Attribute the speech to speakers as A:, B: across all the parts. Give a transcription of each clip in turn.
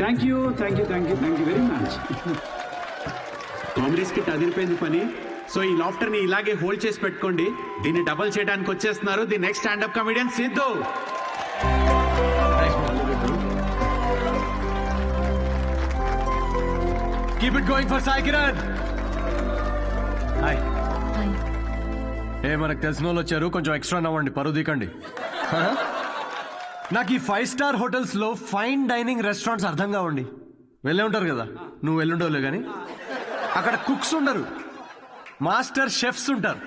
A: Thank you thank you thank you thank you very much comedy skit అదిరిపోయింది పని. So ఈ లాఫ్టర్ని ఇలాగే hold చేసి పెట్టుకోండి. దీన్ని డబల్ చేయడానికి వచ్చేస్తున్నారు the next standup comedian Siddhu.
B: Keep it going for Sai Kiran hi ఏ మనకు తెలిసిన వాళ్ళు వచ్చారు. కొంచెం ఎక్స్ట్రా నవ్వండి. పరువు దీకండి హ? నాకు ఈ ఫైవ్ స్టార్ హోటల్స్లో ఫైన్ డైనింగ్ రెస్టారెంట్స్ అర్థం కావండి. వెళ్ళే ఉంటారు కదా? నువ్వు వెళ్ళుండవులే కానీ అక్కడ కుక్స్ ఉండరు. మాస్టర్ షెఫ్స్ ఉంటారు.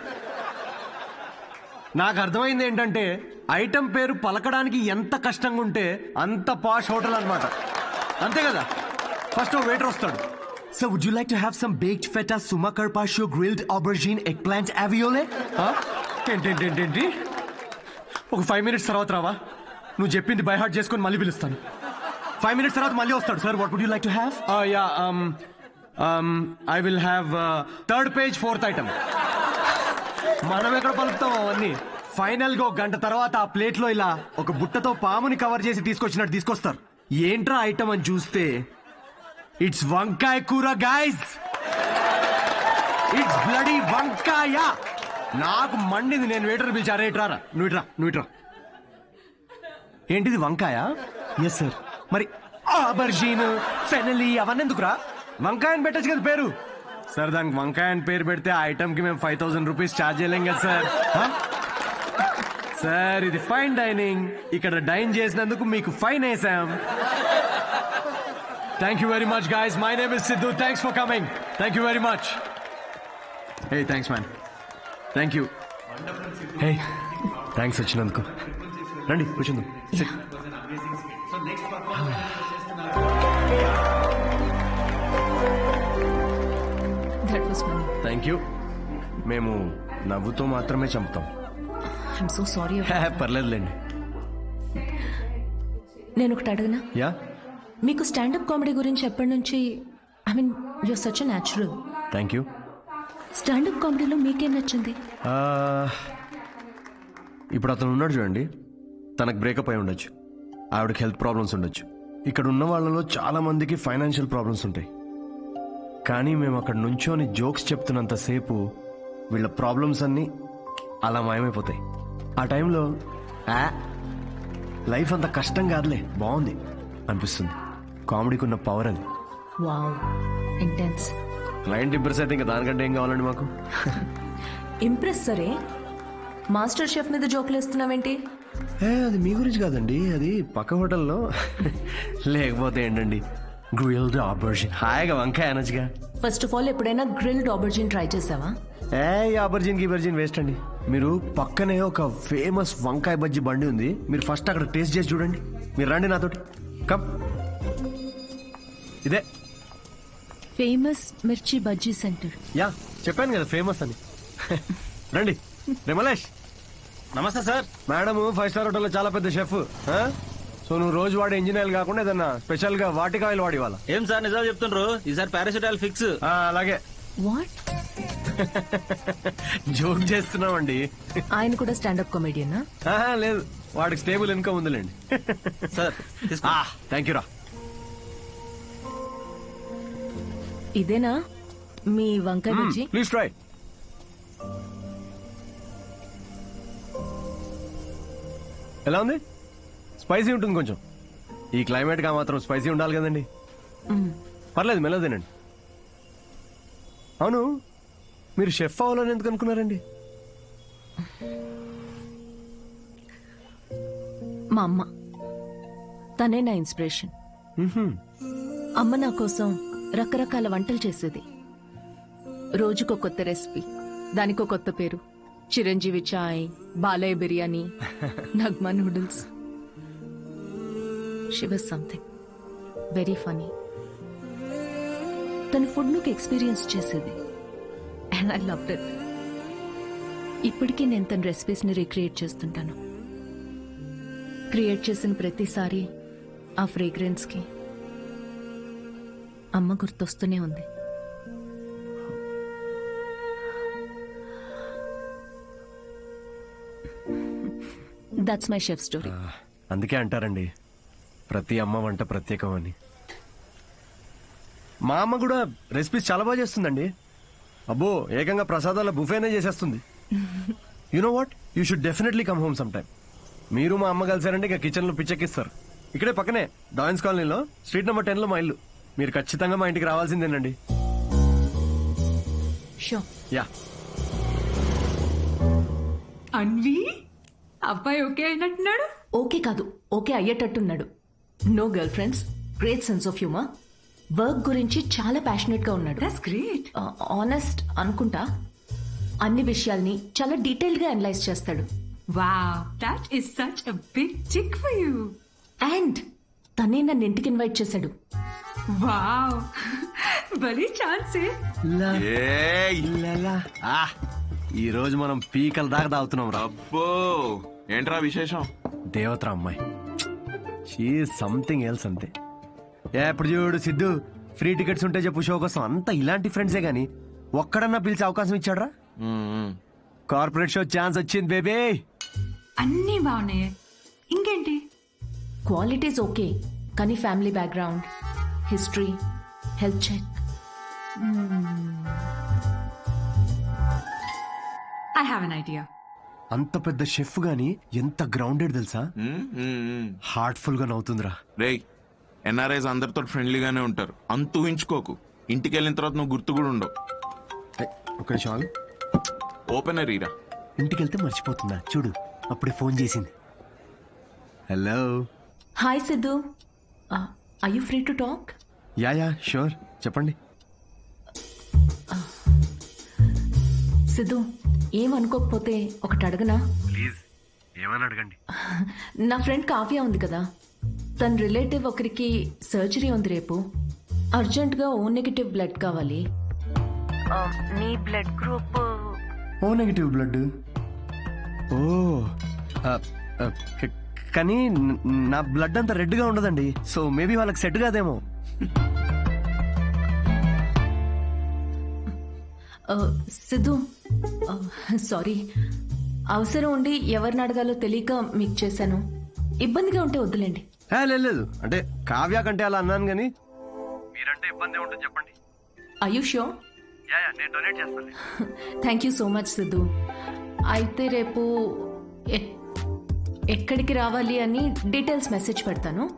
B: నాకు అర్థమైంది ఏంటంటే ఐటమ్ పేరు పలకడానికి ఎంత కష్టంగా ఉంటే అంత పాష్ హోటల్ అన్నమాట. అంతే కదా? ఫస్ట్ వెయిటర్ వస్తాడు.
C: So would you like to have some baked feta, suma carpaccio, grilled aubergine, eggplant aviole?
B: ఏంటేంటేంటేంటి ఒక ఫైవ్ మినిట్స్ తర్వాత రావా? నువ్వు చెప్పింది బై హార్ట్ చేసుకొని మళ్ళీ పిలుస్తాను. ఫైవ్ మినిట్స్ తర్వాత మళ్ళీ వస్తాడు. Sir what would you like to have ya I will have third page fourth item మనం ఎక్కడ పలుకుతాం అవన్నీ? ఫైనల్గా ఒక గంట తర్వాత ఆ ప్లేట్లో ఇలా ఒక బుట్టతో పాముని కవర్ చేసి తీసుకొచ్చినట్టు తీసుకొస్తారు. ఏంట్రా ఐటమ్ అని చూస్తే ఇట్స్ వంకాయ కూర గాయస్ ఇట్స్ బ్లడీ వంకాయ. నాకు మండింది నేను వెయిటర్ పిలిచా రేట్ రారా నువ్వు ఇట్రా నువ్వు ఇట్రా ఏంటిది వంకాయ? ఎస్ సార్ మరి ఆబర్జీన్ ఫెనలి అవన్నీ ఎందుకురా వంకాయ అని పెట్టచ్చు కదా పేరు. సార్ దానికి వంకాయ అని పేరు పెడితే ఆ ఐటమ్కి మేము ఫైవ్ థౌసండ్ రూపీస్ ఛార్జ్ చేయలేం కదా సార్? సార్ ఇది ఫైన్ డైనింగ్ ఇక్కడ డైన్ చేసినందుకు మీకు ఫైన్ వేసాం thank you very much guys my name is Siddhu thanks for coming thank you very much hey thanks man thank you hey thanks వచ్చినందుకు రండి కూర్చుందాం.
D: That was funny
B: thank you మేము నవ్వుతో మాత్రమే చంపుతాం.
D: ఐఎమ్ సో సారీ
B: పర్లేదులేండి.
D: నేను ఒకటి అడగనా?
B: యా.
D: మీకు స్టాండప్ కామెడీ గురించి ఎప్పటి నుంచి I mean you're such natural
B: thank you
D: standup కామెడీలో మీకేం నచ్చింది?
B: ఇప్పుడు అతను ఉన్నాడు చూడండి. తనకు బ్రేకప్ అయి ఉండొచ్చు. ఆవిడకి హెల్త్ ప్రాబ్లమ్స్ ఉండొచ్చు. ఇక్కడ ఉన్న వాళ్ళలో చాలా మందికి ఫైనాన్షియల్ ప్రాబ్లమ్స్ ఉంటాయి. కానీ మేము అక్కడ నుంచోని జోక్స్ చెప్తున్నంతసేపు వీళ్ళ ప్రాబ్లమ్స్ అన్నీ అలా మాయమైపోతాయి. ఆ టైంలో ఆ లైఫ్ అంత కష్టం కాదులే బాగుంది అనిపిస్తుంది. కామెడీకి ఉన్న పవర్ అది. క్లయింట్ ఇంప్రెస్ అయితే ఇంకా దానికంటే ఏం కావాలండి మాకు?
D: ఇంప్రెస్ సరే. మాస్టర్ షెఫ్ మీద జోకులు వేస్తున్నావేంటి?
B: ఏ అది మీ గురించి కాదండి అది పక్క హోటల్లో. లేకపోతే ఏంటండి గ్రిల్డ్ ఆపర్జిన్ హాయిగా వంకాయ అనొచ్చుగా.
D: ఫస్ట్ ఆఫ్ ఆల్ ఎప్పుడైనా గ్రిల్డ్ ఆబర్జిన్ ట్రై చేసావా?
B: ఏ ఆపర్జిన్ గిబర్జిన్ వేస్ట్ అండి. మీరు పక్కనే ఒక ఫేమస్ వంకాయ బజ్జి బండి ఉంది మీరు ఫస్ట్ అక్కడ టేస్ట్ చేసి చూడండి. మీరు రండి నాతోటి. కమ్ ఇదే.
D: ఫేమస్ మిర్చి బజ్జీ సెంటర్
B: యా చెప్పాను కదా ఫేమస్ అని. రండి. రిమలేష్
E: నమస్తే సార్.
B: మేడం ఫైవ్ స్టార్ హోటల్లో చాలా పెద్ద షెఫ్ సో నువ్వు రోజు వాడే ఇంజిన్ కాకుండా ఏదన్నా స్పెషల్గా వాటికి ఆయిల్ వాడి వాళ్ళ
E: ఏం సార్ నిజాలు చెప్తుండ్రు? ఈసారి పారాసిటాల్ ఫిక్స్.
B: అలాగే.
D: వాట్?
B: జోక్ చేస్తున్నామండి.
D: ఆయన కూడా స్టాండప్ కామెడియనా?
B: ఆహా, లేదు. వాడికి స్టేబుల్ ఇన్కమ్ ఉందిలేండి.
E: సార్ తీసుకో.
B: థ్యాంక్ యూ రా.
D: ఇదేనా? మీ వంకాయ
B: ప్లీజ్ ట్రై ఎలా ఉంది? స్పైసీ ఉంటుంది కొంచెం. ఈ క్లైమేట్గా మాత్రం స్పైసీ ఉండాలి కదండి. పర్లేదు మెల్లగా తినండి. అవును మీరు షెఫ్ అవ్వాలని ఎందుకు అనుకున్నారండి?
D: మా అమ్మ. తనే నా ఇన్స్పిరేషన్ అమ్మ నా కోసం రకరకాల వంటలు చేసేది. రోజుకో కొత్త రెసిపీ దానికో కొత్త పేరు. Chiranjeevi chai Balayya biryani Nagma noodles. She was something very funny తన ఫుడ్ నుకు ఎక్స్పీరియన్స్ చేసేది. అండ్ ఐ లవ్ ఇట్ ఇప్పటికీ నేను తన రెసిపీస్ని రీక్రియేట్ చేస్తుంటాను. క్రియేట్ చేసిన ప్రతిసారి ఆ ఫ్రేగ్రెన్స్కి అమ్మ గుర్తొస్తూనే ఉంది. దట్స్ మై షెఫ్ స్టోరీ
B: అందుకే అంటారండి. ప్రతి అమ్మ వంట ప్రత్యేకం అని మా అమ్మ కూడా రెసిపీస్ చాలా బాగా చేస్తుందండి. అబ్బో ఏకంగా ప్రసాదాల బుఫేనే చేసేస్తుంది. You know what you should definitely come home some time మీరు మా అమ్మ కలిసారంటే ఇక కిచెన్లో పిచ్చెక్కిస్తారు. ఇక్కడే పక్కనే డాయిన్స్ కాలనీలో స్ట్రీట్ నెంబర్ టెన్లో మా ఇల్లు. మీరు ఖచ్చితంగా మా ఇంటికి రావాల్సిందేనండి.
D: షో
B: యా
F: అన్వి? అబ్బాయి ఓకే అయినట్టున్నాడు?
D: ఓకే కాదు okay అయ్యేటట్టున్నాడు. No girlfriends great sense of humour work గురించి చాలా ప్యాషనెట్గా ఉన్నాడు.
F: దట్స్ గ్రేట్
D: ఆనెస్ట్ అనుకుంటా అన్ని విషయాల్ని చాలా డీటెయిల్గా అనలైజ్ చేస్తాడు.
F: Wow that is such a big tick for you
D: and తనే నన్ను ఇంటికి ఇన్వైట్ చేశాడు.
F: వావ్ ఛాన్సే
B: ఈ రోజు మనం పీకల దాకా తాగుతున్నాం రా.
G: అబ్బో. ఏంట్రా విశేషం?
B: దేవతరా అమ్మాయి. షీ సంథింగ్ ఎల్స్ అంతే. ఏ ఇప్పుడు చూడు సిద్ధు ఫ్రీ టికెట్స్ ఉంటే చెప్పు షో కోసం. అంతా ఇలాంటి ఫ్రెండ్సే గాని ఒక్కడన్నా పిలిచే అవకాశం ఇచ్చాడ్రా? కార్పొరేట్ షో ఛాన్స్ వచ్చింది బేబీ
F: అన్నీ బాగున్నాయి. ఇంకేంటి?
D: క్వాలిటీస్ ఓకే కానీ family background history health check
F: I have an idea
B: అంత పెద్ద షెఫ్ గాని ఎంత గ్రౌండెడ్ తెలుసా? హార్ట్ఫుల్గా నవ్వుతుందిరా.
G: రేయ్ ఎన్ఆర్ఐస్ అందరితో ఫ్రెండ్లీగానే ఉంటారు. అంత ఊహించుకోకు. ఇంటికి వెళ్ళిన తర్వాత నువ్వు గుర్తు కూడా ఉండవు.
B: ఒక నిమిషం ఆగు.
G: ఓపెనర్ ఈరా
B: ఇంటికి వెళ్తే మర్చిపోతుందా? చూడు అప్పుడే ఫోన్ చేసింది. Hello
D: hi Siddhu I you free to talk
B: ya ya sure చెప్పండి.
D: సిద్ధు ఏమనుకోకపోతే ఒకటి అడగనా?
B: ప్లీజ్ ఏమని అడగండి.
D: నా ఫ్రెండ్ కావ్య ఉంది కదా. తన రిలేటివ్ ఒకరికి సర్జరీ ఉంది రేపు. అర్జెంటుగా ఓ నెగిటివ్ బ్లడ్ కావాలి. నీ blood group.
B: O negative blood? ఓ కానీ న- నా బ్లడ్ అంత రెడ్గా ఉండదండి. సో మేబీ వాళ్ళకి సెట్ కాదేమో.
D: సిద్ధు సారీ. అవసరం ఉండి ఎవరిని అడగాలో తెలియక మీకు చేశాను. ఇబ్బందిగా ఉంటే వద్దులేండి.
B: లేదు లేదు. అంటే కావ్య కంటే అలా అన్నాను కానీ మీరంటే ఇబ్బంది ఉంటుంది చెప్పండి.
D: అయుష్యో
B: యా యా నేను డొనేట్ చేస్తాను.
D: Thank you so much Siddhu. అయితే రేపు ఎక్- ఎక్కడికి రావాలి అని డీటెయిల్స్ మెసేజ్ పెడతాను.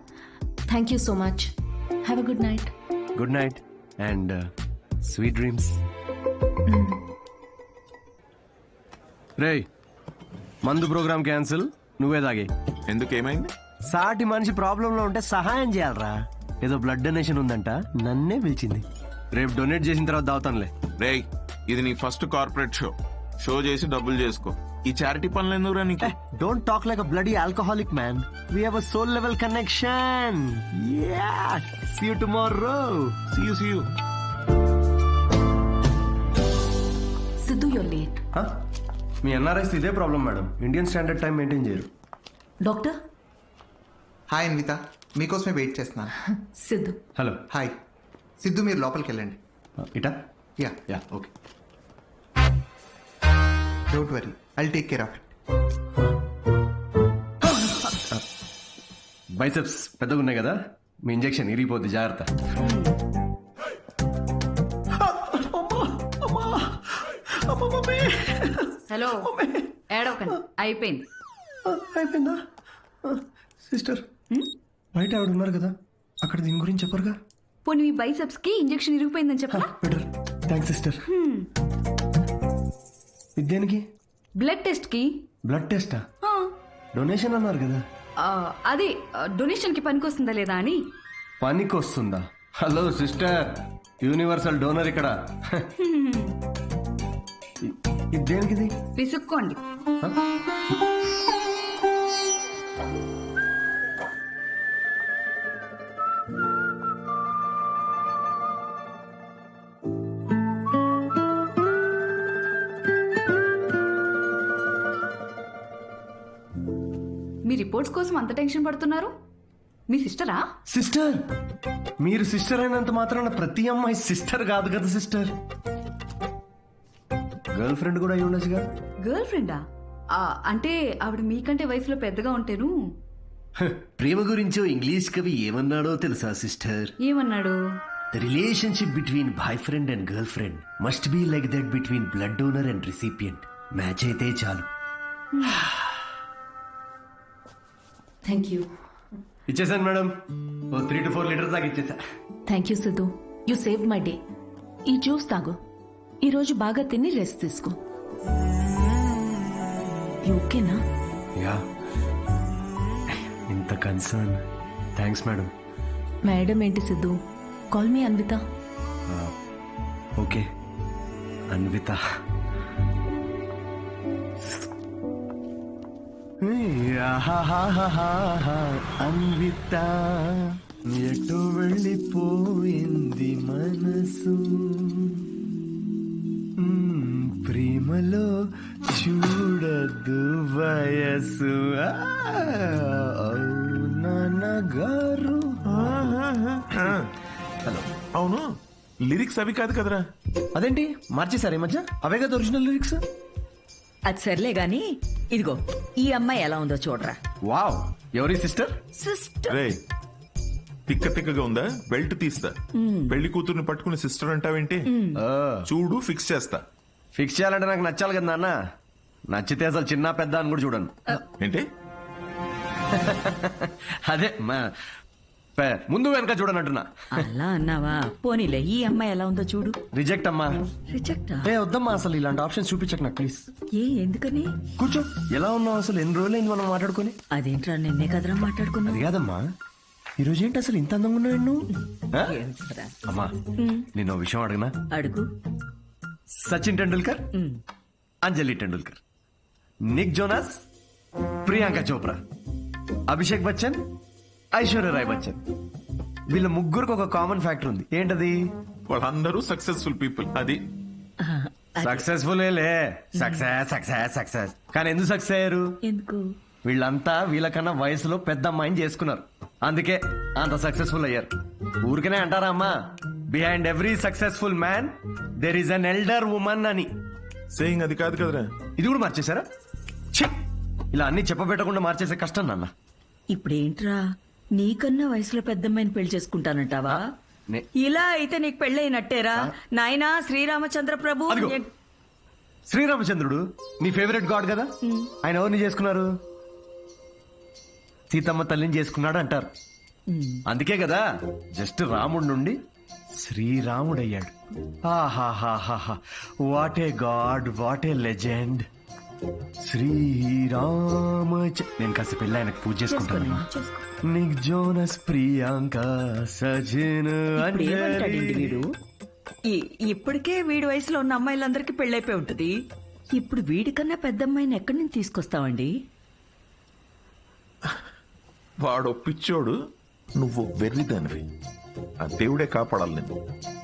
D: Thank you so much have a good night
B: good night and sweet dreams రేయ్ మందు ప్రోగ్రామ్ క్యాన్సిల్ నువ్వే తాగే.
G: ఎందుకు ఏమైంది
B: సాటి మనిషి ప్రాబ్లంలో ఉంటే సహాయం చేయాలరా. ఏదో బ్లడ్ డొనేషన్ ఉందంట నన్నే పిలిచింది. రేపు డొనేట్ చేసిన తర్వాత దావుతానులే.
G: రేయ్ ఇది నీ ఫస్ట్ కార్పొరేట్ షో. షో చేసి డబ్బులు చేసుకో. ఈ చారిటీ పనులు ఎందుకురా నీకు?
B: Don't talk like a bloody alcoholic man we have a soul level connection ya see you tomorrow
G: See you, see you.
B: మీ ఎన్ఆర్ఎస్ ఇదే problem madam Indian standard time maintain చేయరు.
D: డాక్టర్
H: హాయ్ అన్విత మీకోసమే wait చేస్తున్నాను.
D: Siddhu.
B: Hello
H: hi Siddhu మీరు లోపలికి వెళ్ళండి.
B: ఇటా?
H: Ya
B: ya okay
H: don't worry I'll take care of it
B: biceps పెద్దగా ఉన్నాయి కదా? మీ ఇంజెక్షన్ ఇరిగిపోద్ది. జాగ్రత్త.
F: హలో. ఏడవకండి. అయిపోయింది.
B: అయిపోయిందా? సిస్టర్ బయట ఆవిడ ఉన్నారు కదా అక్కడ దీని గురించి చెప్పరుగా?
F: పోనీ మీ బైసెప్స్కి ఇంజెక్షన్ ఇరిగిపోయిందని చెప్పరా?
B: Better thanks sister. ఇది దేనికి?
F: బ్లడ్ టెస్ట్కి
B: బ్లడ్ టెస్టా? డొనేషన్ అన్నారు కదా.
F: అదే డొనేషన్కి పనికొస్తుందా లేదా అని.
B: పనికి వస్తుందా హలో సిస్టర్. యూనివర్సల్ డోనర్ ఇక్కడ. ఇది దేనికిది?
F: విసుక్కోండి. మీ రిపోర్ట్స్ కోసం అంత టెన్షన్ పడుతున్నారు? మీ సిస్టరా?
B: సిస్టర్! మీరు సిస్టర్ అయినంత మాత్రాన ప్రతి అమ్మాయి సిస్టర్ కాదు కదా సిస్టర్? గర్ల్ ఫ్రెండ్ కూడా అయి ఉండొచ్చుగా.
F: గర్ల్ ఫ్రెండా? అంటే ఆవిడ మీకంటే వయసులో పెద్దగా ఉంటేను?
C: ప్రేమ గురించో ఇంగ్లీష్ కవి ఏమన్నాడో తెలుసా సిస్టర్?
F: ఏమన్నాడు?
C: The relationship between boyfriend and girlfriend must be like that between blood donor and recipient. Match అయితే చాలు.
F: Thank you.
B: ఇచ్చేసాను మేడం. ఓ త్రీ టు ఫోర్ లీటర్స్ దాకా ఇచ్చేసా.
D: Thank you Siddhu. You save my day. ఈ juice తాగు. ఈ రోజు బాగా తిని రెస్ట్ తీసుకో. ఓకేనా
C: యా. ఇంత కన్సర్న్ థ్యాంక్స్ మేడం
D: మేడం ఏంటి Siddhu? Call me Anvitha.
C: Okay. Anvitha. Anvitha ఎటు వెళ్ళిపోయింది మనసు? ప్రేమలో చూడదు వయసు ఆ, నాన్నగారు హలో.
G: అవును లిరిక్స్ అవి కాదు కదరా.
B: అదేంటి? మార్చేశారు ఈ మధ్య? అవే కదా ఒరిజినల్ లిరిక్స్?
I: అది సర్లే గాని ఇదిగో ఈ అమ్మాయి ఎలా ఉందో చూడరా.
B: వావ్ ఎవరి సిస్టర్?
I: సిస్టర్.
G: రే తిక్క తిక్కగా ఉందా? బెల్ట్ తీస్తా. పెళ్ళి కూతుర్ని పట్టుకుని సిస్టర్ అంటావేంటి? చూడు ఫిక్స్ చేస్తా.
B: ఫిక్స్ చేయాలంటే నాకు నచ్చాలి కదా నాన్న. నచ్చితే అసలు చిన్న పెద్ద అని కూడా చూడను.
G: ఏంటి?
B: అదే మా- పే- ముందు వెనక చూడనంటున్నా
I: అలా అన్నావా? పోనీలే ఈ అమ్మాయి ఎలా ఉందో చూడు.
B: రిజెక్ట్ అమ్మా.
I: రిజెక్టా?
B: ఏ వద్దమ్మా అసలు ఇలాంటి ఆప్షన్స్ చూపించకు నాకు ప్లీజ్.
I: ఏ ఎందుకని?
B: కూర్చో ఎలా ఉన్నావు అసలు? ఎన్ని రోజులైంది మనం మాట్లాడుకొని?
I: అదేంట్రా నిన్నే కదరా మాట్లాడుకున్నా
B: అది కాదమ్మా. ఈ రోజు ఏంటి అసలు ఇంత అందంగా ఉన్నావు నువ్వు? అమ్మా నేను విషయం అడగనా?
I: అడుగు.
B: Sachin Tendulkar. Anjali Tendulkar Nick Jonas Priyanka Chopra Abhishek Bachchan Aishwarya Rai Bachchan. వీళ్ళ ముగ్గురికి ఒక కామన్ ఫ్యాక్టర్ ఉంది. ఏంటది?
G: వాళ్ళందరూ సక్సెస్ఫుల్ పీపుల్ అది.
B: సక్సెస్ఫుల్ లే. సక్సెస్ సక్సెస్ సక్సెస్ కానీ ఎందుకు సక్సెస్ అయ్యారు?
I: ఎందుకు?
B: వీళ్ళంతా వీళ్ళకన్నా వయసులో పెద్ద అమ్మాయిని చేసుకున్నారు. అందుకే అంత సక్సెస్ఫుల్ అయ్యారు. ఊరికనే అంటారా అమ్మా? Behind every successful man there is an elder woman అని.
G: సేయింగ్ అది కాదు కదరా.
B: ఇది కూడా మార్చేశారా? ఛీ! ఇలా అన్ని చెప్పబెట్టకుండా మార్చేసే కష్టం నాన్న.
I: ఇప్పుడేంట్రా? నీకన్నా వయసులో పెద్దమ్మాయిని పెళ్ళి చేసుకుంటానంటావా?
B: నే-
I: ఇలా అయితే నీకు పెళ్ళైనట్టేరా నాయనా శ్రీరామచంద్ర ప్రభు
B: అదిగో. శ్రీరామచంద్రుడు నీ ఫేవరెట్ గాడ్ కదా? ఆయన ఎవరిని చేసుకున్నారు? సీతమ్మ తల్లిని చేసుకున్నాడు అంటారు అందుకే కదా జస్ట్ రాముడి నుండి శ్రీరాముడయ్యాడు. ఆహాహాహాహా. What a god what a legend Srirama నేను కాస్త పెళ్ళి ఆయనకు పూజ చేసుకుంటాను.
I: చేసుకో.
B: నిక్ జోనస్ ప్రియాంక సజిన్
I: వీడు? ఈ- ఇప్పటికే వీడి వయసులో ఉన్న అమ్మాయిలందరికీ పెళ్ళైపోయి ఉంటది. ఇప్పుడు వీడికన్నా పెద్ద అమ్మాయిని ఎక్కడి నుంచి తీసుకొస్తావండి?
G: వాడు పిచ్చోడు నువ్వు వెర్రిదానివి. ఆ దేవుడే కాపాడాలి నిన్ను.